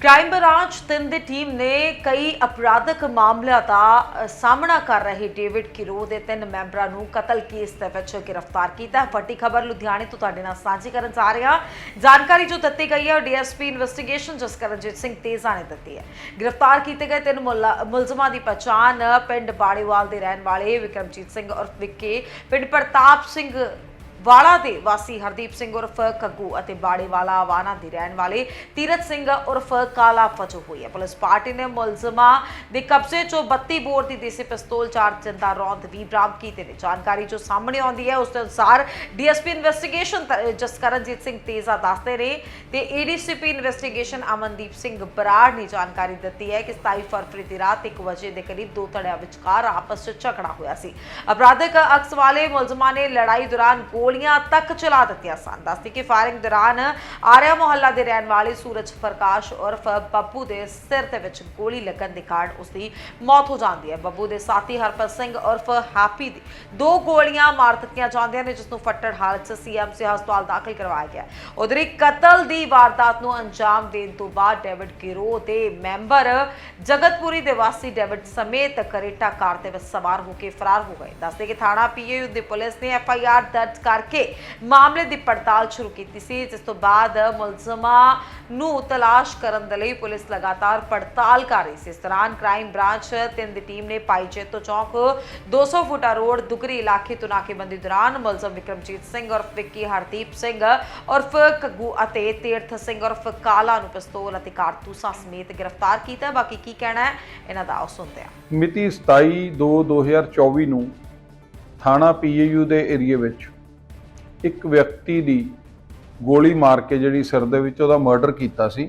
Crime branch ਤਿੰਨ ਦੀ team ਨੇ ਕਈ ਅਪਰਾਧਕ ਮਾਮਲਿਆਂ ਦਾ ਸਾਹਮਣਾ ਕਰ ਰਹੇ ਡੇਵਿਡ ਕਿਰੋ ਦੇ ਤਿੰਨ ਮੈਂਬਰਾਂ ਨੂੰ ਕਤਲ ਕੇਸ ਦੇ ਵਿੱਚ ਗ੍ਰਿਫਤਾਰ ਕੀਤਾ ਵੱਡੀ ਖਬਰ ਲੁਧਿਆਣੇ ਤੋਂ ਤੁਹਾਡੇ ਨਾਲ ਸਾਂਝੀ ਕਰਨ ਜਾ ਰਿਹਾ ਜਾਣਕਾਰੀ ਜੋ ਦਿੱਤੀ ਗਈ ਹੈ ਡੀਐਸਪੀ ਇਨਵੈਸਟੀਗੇਸ਼ਨ ਜਸਕਰਨਜੀਤ ਸਿੰਘ ਤੇਜ਼ਾ ਨੇ ਦਿੱਤੀ ਹੈ। ਗ੍ਰਿਫਤਾਰ ਕੀਤੇ ਗਏ ਤਿੰਨ ਮੁਲਾ- ਮੁਲਜ਼ਮਾਂ ਦੀ ਪਛਾਣ ਪਿੰਡ ਬਾੜੇਵਾਲ ਦੇ ਰਹਿਣ ਵਾਲੇ ਵਿਕਰਮਜੀਤ ਸਿੰਘ ਉਰਫ ਵਿੱਕੀ, ਪਿੰਡ ਪ੍ਰਤਾਪ ਸਿੰਘ ਵਾਲਾ ਦੇ ਵਾਸੀ ਹਰਦੀਪ ਸਿੰਘ ਉਰਫ ਕੱਗੂ ਅਤੇ ਬਾੜੇਵਾਲਾ ਵਾਨਾ ਦੇ ਰਹਿਣ ਵਾਲੇ ਤੀਰਤ ਸਿੰਘ ਉਰਫ ਕਾਲਾ ਫਚੋ ਹੋਈ ਹੈ। ਪੁਲਿਸ ਪਾਰਟੀ ਨੇ ਮੁਲਜ਼ਮਾਂ ਦੇ ਕਬਜ਼ੇ ਚੋਂ 32 ਬੋਰ ਦੀ ਦੇਸੀ ਪਿਸਤੌਲ, ਚਾਰ ਜਿੰਦਾ ਰੌਂਦ ਵੀ ਬਰਾਮਦ ਕੀਤੇ ਨੇ। ਜਾਣਕਾਰੀ ਜੋ ਸਾਹਮਣੇ ਆਉਂਦੀ ਹੈ, ਉਸ ਦੇ ਅਨੁਸਾਰ ਡੀਐਸਪੀ ਇਨਵੈਸਟੀਗੇਸ਼ਨ ਜਸਕਰਨਜੀਤ ਸਿੰਘ ਤੇਜ਼ਾ ਦੱਸਦੇ ਨੇ ਤੇ ਏਡੀਸੀਪੀ ਇਨਵੈਸਟੀਗੇਸ਼ਨ ਅਮਨਦੀਪ ਸਿੰਘ ਬਰਾੜ ਨੇ ਜਾਣਕਾਰੀ ਦਿੱਤੀ ਹੈ ਕਿ 27 ਫਰਵਰੀ ਦੀ ਰਾਤ 1 ਵਜੇ ਦੇ ਕਰੀਬ ਦੋ ਧੜਿਆਂ ਵਿਚਕਾਰ ਆਪਸ ਵਿੱਚ ਝਗੜਾ ਹੋਇਆ ਸੀ। ਅਪਰਾਧਕ ਅਕਸ ਵਾਲੇ ਮੁਲਜ਼ਮਾਂ ਨੇ ਲੜਾਈ ਦੌਰਾਨ ਗੋਲ ਗੋਲੀਆਂ ਤੱਕ ਚਲਾ ਦਿੱਤੀਆਂ ਸਨ। ਦੱਸਦੀ ਕਿ ਫਾਇਰਿੰਗ ਦੌਰਾਨ ਆਰਿਆ ਮੁਹੱਲਾ ਦੇ ਰਹਿਣ ਵਾਲੇ ਸੂਰਜ ਪ੍ਰਕਾਸ਼ ਉਰਫ ਬੱਬੂ ਦੇ ਸਿਰ ਦੇ ਵਿੱਚ ਗੋਲੀ ਲੱਗਣ ਦੇ ਕਾਰਨ ਉਸ ਦੀ ਮੌਤ ਹੋ ਜਾਂਦੀ ਹੈ। ਬੱਬੂ ਦੇ ਸਾਥੀ ਹਰਪਤ ਸਿੰਘ ਉਰਫ ਹੈਪੀ ਦੀ ਦੋ ਗੋਲੀਆਂ ਮਾਰ ਦਿੱਤੀਆਂ ਜਾਂਦੀਆਂ ਨੇ, ਜਿਸ ਨੂੰ ਫੱਟੜ ਹਾਲਤ 'ਚ ਸੀਐਮਸੀ ਹਸਪਤਾਲ ਦਾਖਲ ਕਰਵਾਇਆ ਗਿਆ। ਉਧਰ ਕਤਲ ਦੀ ਵਾਰਦਾਤ ਨੂੰ ਅੰਜਾਮ ਦੇਣ ਤੋਂ ਬਾਅਦ ਡੇਵਿਡ ਗਿਰੋਹ ਦੇ ਮੈਂਬਰ ਜਗਤਪੁਰੀ ਦੇ ਵਾਸੀ ਡੇਵਿਡ ਸਮੇਤ ਕਰੇਟਾ ਕਾਰ ਦੇ ਵਿੱਚ ਸਵਾਰ ਹੋ ਕੇ ਫਰਾਰ ਹੋ ਗਏ। ਦੱਸਦੇ ਕਿ ਥਾਣਾ ਪੀਏਯੂ ਦੀ ਪੁਲਿਸ ਨੇ ਐਫਆਈਆਰ ਦਰਜ ਕਰ ਕਰਕੇ ਮਾਮਲੇ ਦੀ ਪੜਤਾਲ ਸ਼ੁਰੂ ਕੀਤੀ ਸੀ, ਜਿਸ ਤੋਂ ਬਾਅਦ ਮੁਲਜ਼ਮਾਂ ਨੂੰ ਤਲਾਸ਼ ਕਰਨ ਦੇ ਲਈ ਪੁਲਿਸ ਲਗਾਤਾਰ ਪੜਤਾਲ ਕਰ ਰਹੀ ਸੀ। ਇਸ ਦੌਰਾਨ ਕ੍ਰਾਈਮ ਬ੍ਰਾਂਚ ਤਿੰਨ ਦੀ ਟੀਮ ਨੇ ਪਾਈ ਜੇਤੋ ਚੌਕ 200 ਫੁੱਟਾ ਰੋਡ ਦੁਗਰੀ ਇਲਾਕੇ ਤੋਂ ਨਾਕੇਬੰਦੀ ਦੌਰਾਨ ਮੁਲਜ਼ਮ ਵਿਕਰਮਜੀਤ ਸਿੰਘ ਉਰਫ ਵਿੱਕੀ ਹਰਦੀਪ ਸਿੰਘ, ਉਰਫ ਕੱਗੂ ਅਤੇ ਤੀਰਥ ਸਿੰਘ ਉਰਫ ਕਾਲਾ ਨੂੰ ਪਿਸਤੌਲ ਅਤੇ ਕਾਰਤੂਸਾਂ ਸਮੇਤ ਗ੍ਰਿਫਤਾਰ ਕੀਤਾ। ਬਾਕੀ ਕੀ ਕਹਿਣਾ ਹੈ, ਇਹਨਾਂ ਦਾ ਆਓ ਸੁਣਦੇ ਹਾਂ। ਮਿਤੀ 27/2/2024 ਨੂੰ ਥਾਣਾ ਪੀਏਯੂ ਦੇ ਏਰੀਏ ਵਿੱਚ ਇੱਕ ਵਿਅਕਤੀ ਦੀ ਗੋਲੀ ਮਾਰ ਕੇ ਜਿਹੜੀ ਸਿਰ ਦੇ ਵਿੱਚ ਉਹਦਾ ਮਰਡਰ ਕੀਤਾ ਸੀ,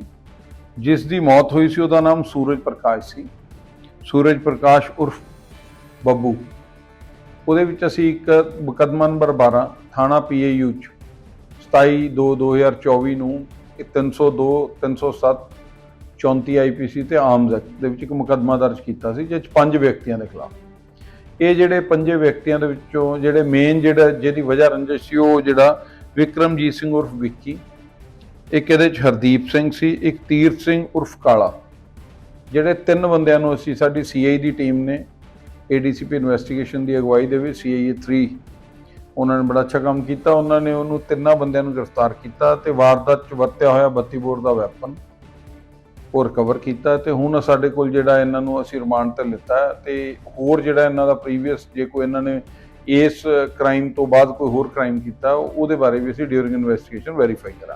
ਜਿਸ ਦੀ ਮੌਤ ਹੋਈ ਸੀ, ਉਹਦਾ ਨਾਮ ਸੂਰਜ ਪ੍ਰਕਾਸ਼ ਸੀ। ਸੂਰਜ ਪ੍ਰਕਾਸ਼ ਉਰਫ ਬੱਬੂ। ਉਹਦੇ ਵਿੱਚ ਅਸੀਂ ਇੱਕ ਮੁਕੱਦਮਾ ਨੰਬਰ 12 ਥਾਣਾ ਪੀਏਯੂ ਚ 27/2/2024 ਨੂੰ ਇਹ 302 307 34 ਆਈਪੀਸੀ ਤੇ ਆਰਮਸ ਐਕਟ ਦੇ ਵਿੱਚ ਇੱਕ ਮੁਕੱਦਮਾ ਦਰਜ ਕੀਤਾ ਸੀ ਜਿਸ 'ਚ ਪੰਜ ਵਿਅਕਤੀਆਂ ਦੇ ਖਿਲਾਫ। ਇਹ ਜਿਹੜੇ ਪੰਜੇ ਵਿਅਕਤੀਆਂ ਦੇ ਵਿੱਚੋਂ ਜਿਹੜੇ ਮੇਨ ਜਿਹੜਾ ਜਿਹਦੀ ਵਜ੍ਹਾ ਰੰਜਿਸ਼ ਸੀ, ਉਹ ਜਿਹੜਾ ਵਿਕਰਮਜੀਤ ਸਿੰਘ ਉਰਫ ਵਿੱਕੀ, ਇੱਕ ਇਹਦੇ 'ਚ ਹਰਦੀਪ ਸਿੰਘ ਸੀ, ਇੱਕ ਤੀਰਥ ਸਿੰਘ ਉਰਫ ਕਾਲਾ। ਜਿਹੜੇ ਤਿੰਨ ਬੰਦਿਆਂ ਨੂੰ ਅਸੀਂ ਸਾਡੀ ਸੀਆਈ ਦੀ ਟੀਮ ਨੇ ਏਡੀਸੀਪੀ ਇਨਵੈਸਟੀਗੇਸ਼ਨ ਦੀ ਅਗਵਾਈ ਦੇ ਵਿੱਚ ਸੀਆਈਏ 3 ਉਹਨਾਂ ਨੇ ਬੜਾ ਅੱਛਾ ਕੰਮ ਕੀਤਾ। ਉਹਨਾਂ ਨੇ ਉਹਨੂੰ ਤਿੰਨਾਂ ਬੰਦਿਆਂ ਨੂੰ ਗ੍ਰਿਫਤਾਰ ਕੀਤਾ ਤੇ ਵਾਰਦਾਤ 'ਚ ਵਰਤਿਆ ਹੋਇਆ 32 ਬੋਰ ਦਾ ਵੈਪਨ ਉਹ ਰਿਕਵਰ ਕੀਤਾ ਤੇ ਹੁਣ ਸਾਡੇ ਕੋਲ ਜਿਹੜਾ ਇਹਨਾਂ ਨੂੰ ਅਸੀਂ ਰਿਮਾਂਡ ਤੇ ਲਿੱਤਾ ਹੈ ਤੇ ਹੋਰ ਜਿਹੜਾ ਇਹਨਾਂ ਦਾ ਪ੍ਰੀਵੀਅਸ ਜੇ ਕੋਈ ਇਹਨਾਂ ਨੇ ਇਸ ਕ੍ਰਾਈਮ ਤੋਂ ਬਾਅਦ ਕੋਈ ਹੋਰ ਕ੍ਰਾਈਮ ਕੀਤਾ, ਉਹਦੇ ਬਾਰੇ ਵੀ ਅਸੀਂ ਡਿਊਰਿੰਗ ਇਨਵੈਸਟੀਗੇਸ਼ਨ ਵੈਰੀਫਾਈ ਕਰਾਂਗੇ।